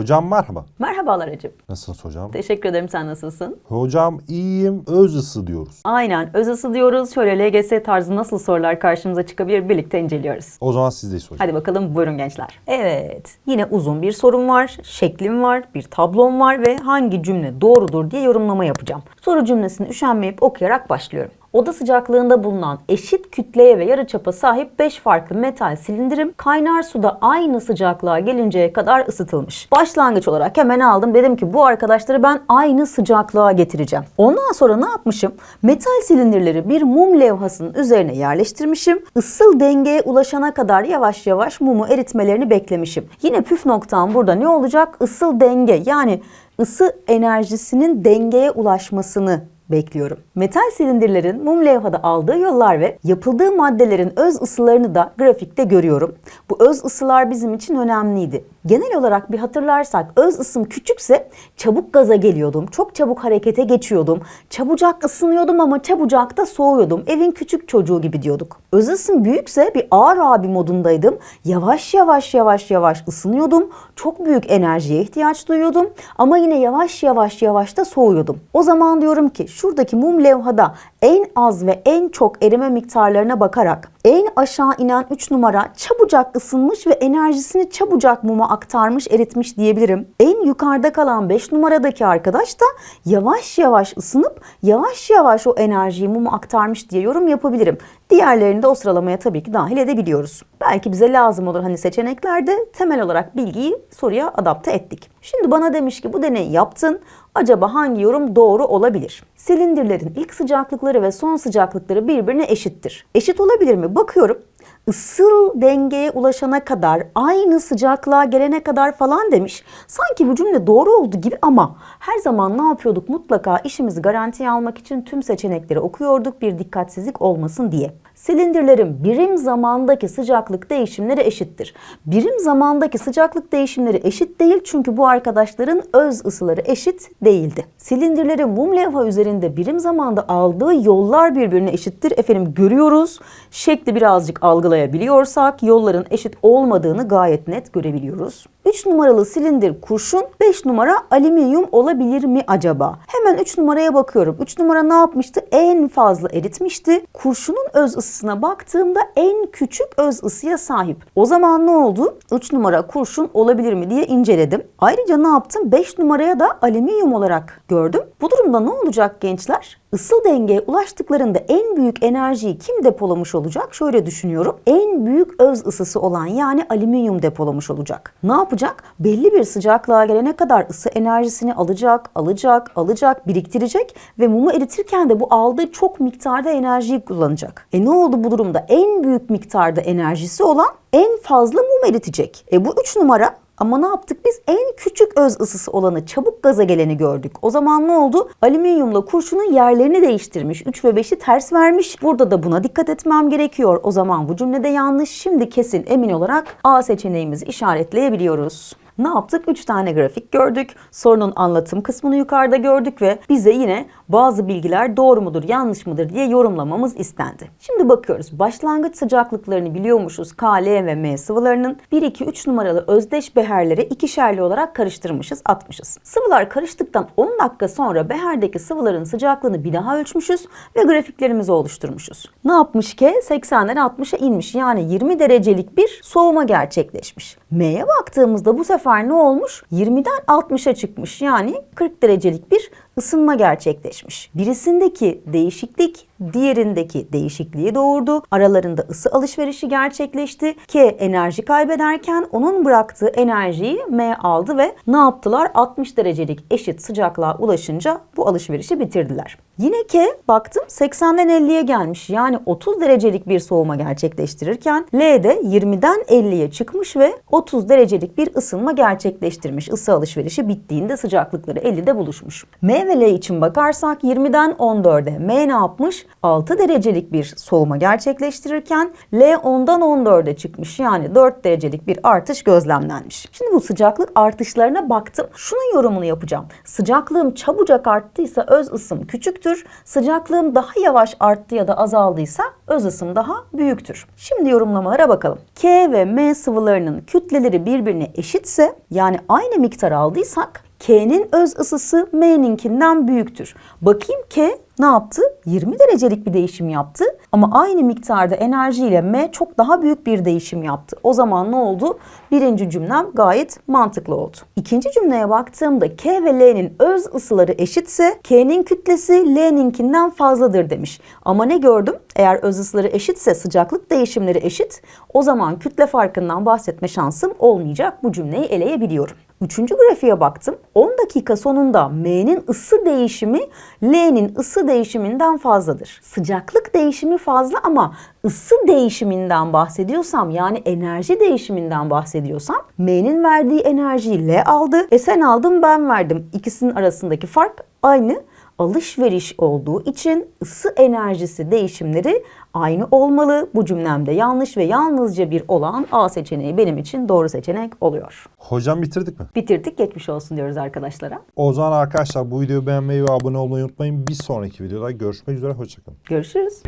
Hocam merhaba. Merhabalar Recep. Nasılsınız hocam? Teşekkür ederim. Sen nasılsın? Hocam iyiyim. Öz ısı diyoruz. Aynen. Öz ısı diyoruz. Şöyle LGS tarzı nasıl sorular karşımıza çıkabilir birlikte inceliyoruz. O zaman sizdeyiz hocam. Hadi bakalım buyurun gençler. Evet. Yine uzun bir sorum var, şeklim var, bir tablom var ve hangi cümle doğrudur diye yorumlama yapacağım. Soru cümlesini üşenmeyip okuyarak başlıyorum. Oda sıcaklığında bulunan eşit kütleye ve yarıçapa sahip 5 farklı metal silindirim kaynar suda aynı sıcaklığa gelinceye kadar ısıtılmış. Başlangıç olarak hemen aldım. Dedim ki bu arkadaşları ben aynı sıcaklığa getireceğim. Ondan sonra ne yapmışım? Metal silindirleri bir mum levhasının üzerine yerleştirmişim. Isıl dengeye ulaşana kadar yavaş yavaş mumu eritmelerini beklemişim. Yine püf noktam burada ne olacak? Isıl denge yani ısı enerjisinin dengeye ulaşmasını bekliyorum. Metal silindirlerin mum levhada aldığı yollar ve yapıldığı maddelerin öz ısılarını da grafikte görüyorum. Bu öz ısılar bizim için önemliydi. Genel olarak bir hatırlarsak öz ısım küçükse çabuk gaza geliyordum. Çok çabuk harekete geçiyordum. Çabucak ısınıyordum ama çabucak da soğuyordum. Evin küçük çocuğu gibi diyorduk. Öz ısım büyükse bir ağır abi modundaydım. Yavaş yavaş yavaş yavaş ısınıyordum. Çok büyük enerjiye ihtiyaç duyuyordum. Ama yine yavaş yavaş yavaş da soğuyordum. O zaman diyorum ki şuradaki mum levhada en az ve en çok erime miktarlarına bakarak en aşağı inen 3 numara çabucak ısınmış ve enerjisini çabucak muma aktarmış, eritmiş diyebilirim. En yukarıda kalan 5 numaradaki arkadaş da yavaş yavaş ısınıp yavaş yavaş o enerjiyi muma aktarmış diye yorum yapabilirim. Diğerlerini de o sıralamaya tabii ki dahil edebiliyoruz. Belki bize lazım olur hani seçeneklerde temel olarak bilgiyi soruya adapte ettik. Şimdi bana demiş ki bu deneyi yaptın. Acaba hangi yorum doğru olabilir? Silindirlerin ilk sıcaklıkları ve son sıcaklıkları birbirine eşittir. Eşit olabilir mi? Bakıyorum. Isıl dengeye ulaşana kadar, aynı sıcaklığa gelene kadar falan demiş. Sanki bu cümle doğru oldu gibi ama her zaman ne yapıyorduk? Mutlaka işimizi garantiye almak için tüm seçenekleri okuyorduk bir dikkatsizlik olmasın diye. Silindirlerin birim zamandaki sıcaklık değişimleri eşittir. Birim zamandaki sıcaklık değişimleri eşit değil çünkü bu arkadaşların öz ısıları eşit değildi. Silindirlerin mum levha üzerinde birim zamanda aldığı yollar birbirine eşittir. Efendim görüyoruz. Şekli birazcık algılayabiliyorsak yolların eşit olmadığını gayet net görebiliyoruz. 3 numaralı silindir kurşun, 5 numara alüminyum olabilir mi acaba? Hemen 3 numaraya bakıyorum. 3 numara ne yapmıştı? En fazla eritmişti. Kurşunun öz ısısına baktığımda en küçük öz ısıya sahip. O zaman ne oldu? 3 numara kurşun olabilir mi diye inceledim. Ayrıca ne yaptım? 5 numaraya da alüminyum olarak gördüm. Bu durumda ne olacak gençler? Isıl dengeye ulaştıklarında en büyük enerjiyi kim depolamış olacak? Şöyle düşünüyorum. En büyük öz ısısı olan yani alüminyum depolamış olacak. Ne yapacak? Belli bir sıcaklığa gelene kadar ısı enerjisini alacak, alacak, alacak, biriktirecek ve mumu eritirken de bu aldığı çok miktarda enerjiyi kullanacak. E ne oldu bu durumda? En büyük miktarda enerjisi olan en fazla mum eritecek. E bu 3 numara ama ne yaptık biz? En küçük öz ısısı olanı çabuk gaza geleni gördük. O zaman ne oldu? Alüminyumla kurşunun yerlerini değiştirmiş. 3 ve 5'i ters vermiş. Burada da buna dikkat etmem gerekiyor. O zaman bu cümlede yanlış. Şimdi kesin emin olarak A seçeneğimizi işaretleyebiliyoruz. Ne yaptık? 3 tane grafik gördük. Sorunun anlatım kısmını yukarıda gördük ve bize yine bazı bilgiler doğru mudur, yanlış mıdır diye yorumlamamız istendi. Şimdi bakıyoruz. Başlangıç sıcaklıklarını biliyormuşuz. K, L ve M sıvılarının 1, 2, 3 numaralı özdeş beherlere ikişerli olarak karıştırmışız, atmışız. Sıvılar karıştıktan 10 dakika sonra beherdeki sıvıların sıcaklığını bir daha ölçmüşüz ve grafiklerimizi oluşturmuşuz. Ne yapmış ki? 80'den 60'a inmiş. Yani 20 derecelik bir soğuma gerçekleşmiş. M'ye baktığımızda bu sefer ne olmuş? 20'den 60'a çıkmış. Yani 40 derecelik bir ısınma gerçekleşmiş. Birisindeki değişiklik diğerindeki değişikliği doğurdu. Aralarında ısı alışverişi gerçekleşti. K enerji kaybederken onun bıraktığı enerjiyi M aldı ve ne yaptılar? 60 derecelik eşit sıcaklığa ulaşınca bu alışverişi bitirdiler. Yine K baktım 80'den 50'ye gelmiş. Yani 30 derecelik bir soğuma gerçekleştirirken L de 20'den 50'ye çıkmış ve 30 derecelik bir ısınma gerçekleştirmiş. Isı alışverişi bittiğinde sıcaklıkları 50'de buluşmuş. M ve L için bakarsak 20'den 14'e M ne yapmış? 6 derecelik bir soğuma gerçekleştirirken L 10'dan 14'e çıkmış. Yani 4 derecelik bir artış gözlemlenmiş. Şimdi bu sıcaklık artışlarına baktım. Şunun yorumunu yapacağım. Sıcaklığım çabucak arttıysa öz ısım küçüktür. Büyüktür. Sıcaklığım daha yavaş arttı ya da azaldıysa öz ısım daha büyüktür. Şimdi yorumlamalara bakalım. K ve M sıvılarının kütleleri birbirine eşitse yani aynı miktar aldıysak K'nin öz ısısı M'ninkinden büyüktür. Bakayım K ne yaptı? 20 derecelik bir değişim yaptı. Ama aynı miktarda enerjiyle M çok daha büyük bir değişim yaptı. O zaman ne oldu? Birinci cümlem gayet mantıklı oldu. İkinci cümleye baktığımda K ve L'nin öz ısıları eşitse K'nin kütlesi L'ninkinden fazladır demiş. Ama ne gördüm? Eğer öz ısıları eşitse sıcaklık değişimleri eşit. O zaman kütle farkından bahsetme şansım olmayacak. Bu cümleyi eleyebiliyorum. Üçüncü grafiğe baktım. 10 dakika sonunda M'nin ısı değişimi L'nin ısı değişiminden fazladır. Sıcaklık değişimi fazla ama ısı değişiminden bahsediyorsam yani enerji değişiminden bahsediyorsam M'nin verdiği enerjiyi L aldı. E sen aldın ben verdim. İkisinin arasındaki fark aynı alışveriş olduğu için ısı enerjisi değişimleri aynı olmalı. Bu cümlemde yanlış ve yalnızca bir olan A seçeneği benim için doğru seçenek oluyor. Hocam bitirdik mi? Bitirdik geçmiş olsun diyoruz arkadaşlara. O zaman arkadaşlar bu videoyu beğenmeyi ve abone olmayı unutmayın. Bir sonraki videoda görüşmek üzere. Hoşçakalın. Görüşürüz.